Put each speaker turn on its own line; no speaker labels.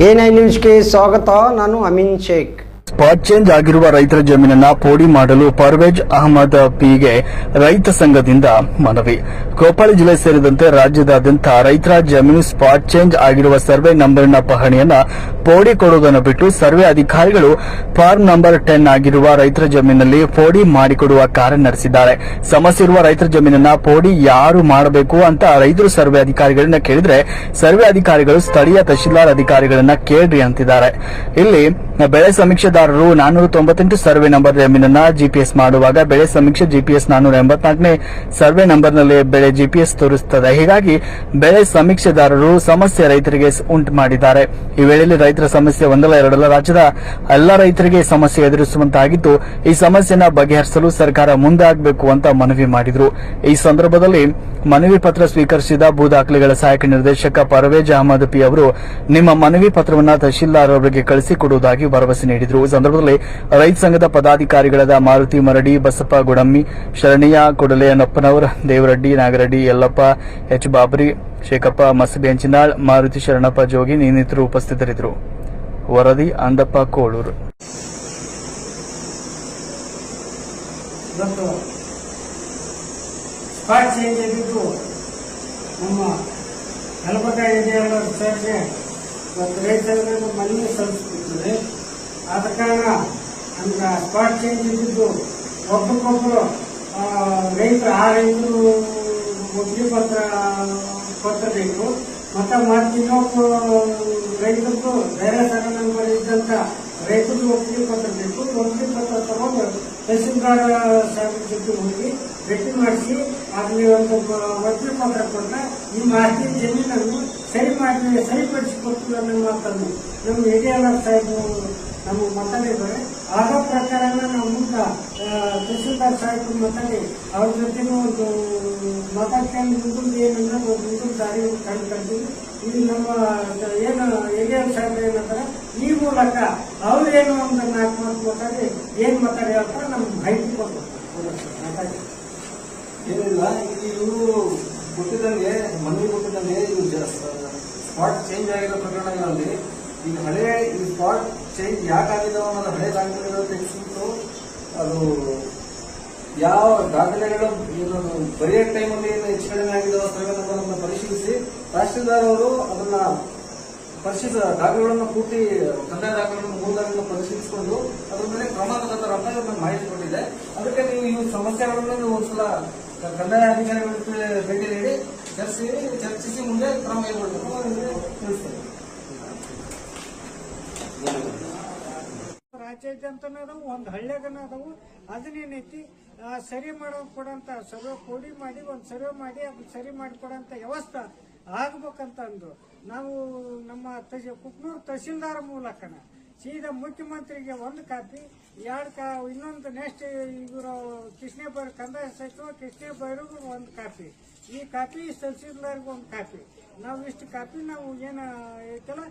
A nine ನ್ಯೂಸ್ಗೆ ಸ್ವಾಗತ ನಾನು ಅಮೀನ್ ಶೇಖ್
ಸ್ಪಾಟ್ ಚೇಂಜ್ ಆಗಿರುವ ರೈತರ ಜಮೀನನ್ನ ಪೋಡಿ ಮಾಡಲು ಪರ್ವೇಜ್ ಅಹಮದ್ ಪಿಗೆ ರೈತ ಸಂಘದಿಂದ ಮನವಿ. ಕೊಪ್ಪಳ ಜಿಲ್ಲೆ ಸೇರಿದಂತೆ ರಾಜ್ಯದಾದ್ಯಂತ ರೈತರ ಜಮೀನು ಸ್ಪಾಟ್ ಚೇಂಜ್ ಆಗಿರುವ ಸರ್ವೆ ನಂಬರ್ನ ಪಹಣಿಯನ್ನ ಪೋಡಿ ಕೊಡುವುದನ್ನು ಬಿಟ್ಟು ಸರ್ವೆ ಅಧಿಕಾರಿಗಳು ಫಾರ್ಮ್ ನಂಬರ್ ಟೆನ್ ಆಗಿರುವ ರೈತರ ಜಮೀನಲ್ಲಿ ಪೋಡಿ ಮಾಡಿಕೊಡುವ ಕಾರ್ಯ ನಡೆಸಿದ್ದಾರೆ. ಸಮಸ್ಯೆ ಇರುವ ರೈತರ ಜಮೀನನ್ನ ಪೋಡಿ ಯಾರು ಮಾಡಬೇಕು ಅಂತ ರೈತರು ಸರ್ವೆ ಅಧಿಕಾರಿಗಳನ್ನ ಕೇಳಿದ್ರೆ ಸರ್ವೆ ಅಧಿಕಾರಿಗಳು ಸ್ಥಳೀಯ ತಹಶೀಲ್ದಾರ್ ಅಧಿಕಾರಿಗಳನ್ನ ಕೇಳ್ರಿ ಅಂತಿದ್ದಾರೆ. ಇಲ್ಲಿ ಬೆಳೆ ಸಮೀಕ್ಷೆದಾರರು ನಾನೂರ ತೊಂಬತ್ತೆಂಟು ಸರ್ವೆ ನಂಬರ್ ಜಮೀನನ್ನ ಜಿಪಿಎಸ್ ಮಾಡುವಾಗ ಬೆಳೆ ಸಮೀಕ್ಷೆ ಜಿಪಿಎಸ್ ನಾನೂರ ಎಂಬತ್ನಾಲ್ಕನೇ ಸರ್ವೆ ನಂಬರ್ನಲ್ಲಿ ಬೆಳೆ ಜಿಪಿಎಸ್ ತೋರಿಸುತ್ತದೆ ಹೀಗಾಗಿ ಬೆಳೆ ಸಮೀಕ್ಷೆದಾರರು ಸಮಸ್ಯೆ ರೈತರಿಗೆ ಉಂಟು ಮಾಡಿದ್ದಾರೆ. ಈ ವೇಳೆಯಲ್ಲಿ ರೈತರ ಸಮಸ್ಯೆ ಒಂದಲ್ಲ ಎರಡಲ್ಲ ರಾಜ್ಯದ ಎಲ್ಲ ರೈತರಿಗೆ ಸಮಸ್ಯೆ ಎದುರಿಸುವಂತಾಗಿದ್ದು, ಈ ಸಮಸ್ಯೆನ ಬಗೆಹರಿಸಲು ಸರ್ಕಾರ ಮುಂದಾಗಬೇಕು ಅಂತ ಮನವಿ ಮಾಡಿದ್ರು. ಈ ಸಂದರ್ಭದಲ್ಲಿ ಮನವಿ ಪತ್ರ ಸ್ವೀಕರಿಸಿದ ಭೂ ದಾಖಲೆಗಳ ಸಹಾಯಕ ನಿರ್ದೇಶಕ ಪರ್ವೇಜ್ ಅಹಮದ್ ಪಿ ಅವರು, ನಿಮ್ಮ ಮನವಿ ಪತ್ರವನ್ನು ತಹಶೀಲ್ದಾರ್ ಅವರಿಗೆ ಕಳಿಸಿಕೊಡುವುದಾಗಿ ಭರವಸೆ ನೀಡಿದರು. ಈ ಸಂದರ್ಭದಲ್ಲಿ ರೈತ ಸಂಘದ ಪದಾಧಿಕಾರಿಗಳಾದ ಮಾರುತಿ ಮರಡಿ, ಬಸಪ್ಪ ಗುಡಮ್ಮಿ, ಶರಣಿಯ ಕೊಡಲೆ ನಪ್ಪನವರ್ ದೇವರೆಡ್ಡಿ, ನಾಗರೆಡ್ಡಿ, ಯಲ್ಲಪ್ಪ, ಎಚ್ ಬಾಬರಿ, ಶೇಖಪ್ಪ ಮಸಬಿ ಅಂಚಿನಾಳ್, ಮಾರುತಿ ಶರಣಪ್ಪ ಜೋಗಿ ಇನ್ನಿತರು ಉಪಸ್ಥಿತರಿದ್ದರು. ವರದಿ ಅಂದಪ್ಪ ಕೋಳೂರು.
ನಮ್ಮ ಸಲ್ಲಿಸುತ್ತದೆ ಆದ ಕಾರಣ ನಮ್ಗೆ ಸ್ಪಾಟ್ ಚೇಂಜ್ ಇದ್ದಿದ್ದು ಒಬ್ಬರಿಗೊಬ್ಬರು ರೈತರು ಆ ರೈತರು ಒಪ್ಪಿಗೆ ಪತ್ರ ಕೊಟ್ಟಬೇಕು ಮತ್ತು ಮತ್ತೆ ಇನ್ನೊಬ್ಬ ರೈತರದ್ದು ಬೇರೆ ಸಣ್ಣ ನಂಬರ್ ಇದ್ದಂತ ರೈತರಿಗೆ ಒಪ್ಪಿಗೆ ಪತ್ರ ಬೇಕು. ಒಪ್ಪಿಗೆ ಪತ್ರ ತಗೊಂಡು ತಹಸೀಲ್ದಾರ್ ಸಾಹೇಬ್ರ ಜೊತೆ ಹೋಗಿ ಭೇಟಿ ಮಾಡಿಸಿ ಅಲ್ಲಿ ಒಂದು ಒಪ್ಪಿಗೆ ಪತ್ರ ಕೊಟ್ಟ ಈ ಮಾಹಿತಿ ಜಮೀನನ್ನು ಸರಿ ಮಾಡಿ ಸರಿಪಡಿಸಿ ಕೊಟ್ಟು ಅನ್ನೋ ಮಾತನ್ನು ನಮ್ಮ ಹಿರಿಯ ಸಾಹೇಬರು ನಮ್ಮ ಮಾತಾಡಿದ್ದಾರೆ ಆಗ ಪ್ರಕಾರನ ನಾವು ಮುಂದೆ ತಹಸೀಲ್ದಾರ್ ಸಾಹೇಬ್ ಮಾತಾಡಿ ಅವ್ರ ಜೊತೆನೂ ಒಂದು ಮಾತಾಡ್ಕೊಂಡು ಮುಂದೆ ಏನಂದ್ರೆ ಒಂದು ಮುಂದಿನ ದಾರಿ ಕಂಡು ಇಲ್ಲಿ ನಮ್ಮ ಏನು ಹಿರಿಯರ ಸಾಹೇಬ್ರು ಏನಂತಾರೆ ಈ ಮೂಲಕ ಅವ್ರೇನು ಒಂದು ನಾಲ್ಕು ಮಾತು ಮಾತಾಡಿ, ಏನು ಮಾತಾಡಿ ಹೇಳ್ತಾರೆ ನಮ್ಗೆ ಮಾಹಿತಿ ಮಾತಾಡಿ
ಏನಿಲ್ಲ ಇವರು ಕೊಟ್ಟಿದ್ದಂಗೆ ಮನವಿ ಕೊಟ್ಟಿದ್ದಂಗೆ ಇದು ಸ್ಪಾಟ್ ಚೇಂಜ್ ಆಗಿರೋ ಪ್ರಕರಣಗಳಲ್ಲಿ ಈಗ ಹಳೆ ಈ ಸ್ಪಾಟ್ ಚೇಂಜ್ ಯಾಕಾಗಿದೆ ಅನ್ನೋದು ಹಳೆ ದಾಖಲೆಗಳು ತೆಗೆಸ್ಬಿಟ್ಟು ಅದು ಯಾವ ದಾಖಲೆಗಳು ಇದು ಬರೆಯೋ ಟೈಮಲ್ಲಿ ಏನು ಹೆಚ್ಚು ಕಡಿಮೆ ಸರ್ವೆ ಪರಿಶೀಲಿಸಿ ತಹಶೀಲ್ದಾರ್ ಅವರು ಅದನ್ನ ಪರಿಶೀಲಿಸ ದಾಖಲೆಗಳನ್ನು ಪೂರ್ತಿ ಕಂದಾಯ ದಾಖಲೆಗಳನ್ನು ಮೂಲ ದಾಖಲೆಗಳನ್ನು ಪರಿಶೀಲಿಸಿಕೊಂಡು ಅದ್ರ ಮೇಲೆ ಕ್ರಮ ತಗೋತಾರಂತ ಮಾಹಿತಿ ಕೊಟ್ಟಿದೆ ಅದಕ್ಕೆ ನೀವು ಈ ಸಮಸ್ಯೆಗಳನ್ನು ನೀವು ಒಂದ್ಸಲ ಕಂದಾಯ ಅಧಿಕಾರಿಗಳ ಭೇಟಿ ನೀಡಿ ಚರ್ಚಿಸಿ ಚರ್ಚಿಸಿ ಮುಂದೆ ಕ್ರಮ ಕೈಗೊಳ್ಳಬೇಕು ಅಂತ ನಿಮಗೆ ತಿಳಿಸ್ತೇನೆ
ರಾಜ್ಯಾದ್ಯಂತನೂ ಅದಾವು, ಒಂದು ಹಳ್ಳ್ಯಾಗನ ಅದಾವು. ಅದನ್ನೇನೈತಿ ಸರಿ ಮಾಡೋ, ಕೊಡಂತ ಸರ್ವೆ ಕೋಡಿ ಮಾಡಿ, ಒಂದು ಸರ್ವೆ ಮಾಡಿ, ಅದನ್ನ ಸರಿ ಮಾಡಿ ಕೊಡಂತ ವ್ಯವಸ್ಥೆ ಆಗ್ಬೇಕಂತ ಅಂದು ನಾವು ನಮ್ಮ ತಹಶೀ ಕುಕ್ನೂರು ತಹಸೀಲ್ದಾರ್ ಮೂಲಕನ ಸೀದಾ ಮುಖ್ಯಮಂತ್ರಿಗೆ ಒಂದು ಕಾಪಿ, ಎರಡು ಕಾ, ಇನ್ನೊಂದು ನೆಕ್ಸ್ಟ್ ಇವರು ಕೃಷ್ಣ ಬೈರ್ ಕಂದಾಯ ಸಚಿವ ಕೃಷ್ಣ ಬೈರಿಗೂ ಒಂದು ಕಾಪಿ. ಈ ಕಾಪಿ ತಹಸೀಲ್ದಾರ್ಗೆ ಒಂದು ಕಾಪಿ. ನಾವು ಇಷ್ಟು ಕಾಪಿ ನಾವು ಏನು ಐತಲ್ಲ